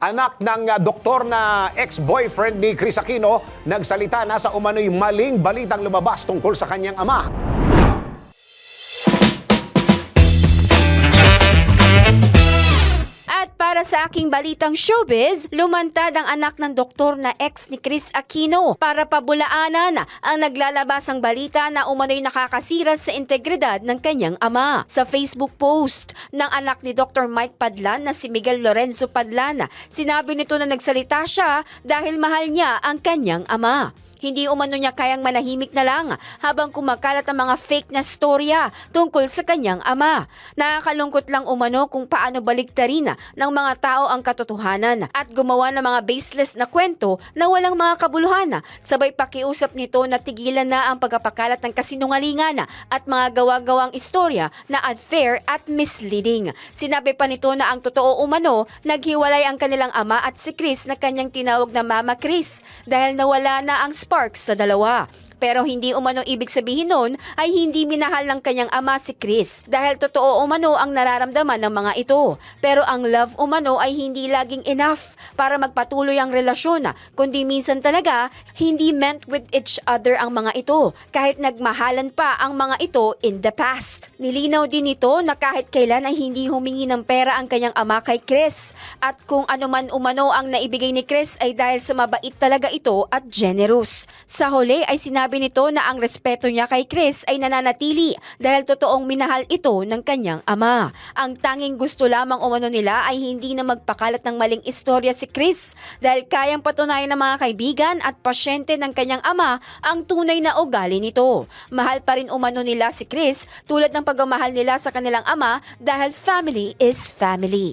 anak ng ah, doktor na ex-boyfriend ni Chris Aquino, nagsalita na sa umano'y maling balitang lumabas tungkol sa kanyang ama. Para sa aking balitang showbiz, lumantad ang anak ng doktor na ex ni Chris Aquino para pabulaanan ang naglalabasang balita na umano'y nakakasira sa integridad ng kanyang ama. Sa Facebook post ng anak ni Dr. Mike Padlan na si Miguel Lorenzo Padlan, sinabi nito na nagsalita siya dahil mahal niya ang kanyang ama. Hindi umano niya kayang manahimik na lang habang kumakalat ang mga fake na storya tungkol sa kanyang ama. Nakakalungkot lang umano kung paano baliktarin ng mga tao ang katotohanan at gumawa ng mga baseless na kwento na walang mga kabuluhan. Sabay pakiusap nito na tigilan na ang pagpapakalat ng kasinungalingan at mga gawa-gawang istorya na unfair at misleading. Sinabi pa nito na ang totoo umano, naghiwalay ang kanilang ama at si Chris na kanyang tinawag na Mama Chris dahil nawala na ang sparks sa dalawa. Pero hindi umano ibig sabihin nun ay hindi minahal ng kanyang ama si Chris dahil totoo umano ang nararamdaman ng mga ito. Pero ang love umano ay hindi laging enough para magpatuloy ang relasyon kundi minsan talaga hindi meant with each other ang mga ito kahit nagmahalan pa ang mga ito in the past. Nilinaw din ito na kahit kailan ay hindi humingi ng pera ang kanyang ama kay Chris at kung ano man umano ang naibigay ni Chris ay dahil sa mabait talaga ito at generous. Sa huli ay sinabi nito na ang respeto niya kay Chris ay nananatili dahil totoong minahal ito ng kanyang ama. Ang tanging gusto lamang umano nila ay hindi na magpakalat ng maling istorya si Chris dahil kayang patunayan ng mga kaibigan at pasyente ng kanyang ama ang tunay na ugali nito. Mahal pa rin umano nila si Chris tulad ng pagmamahal nila sa kanilang ama dahil family is family.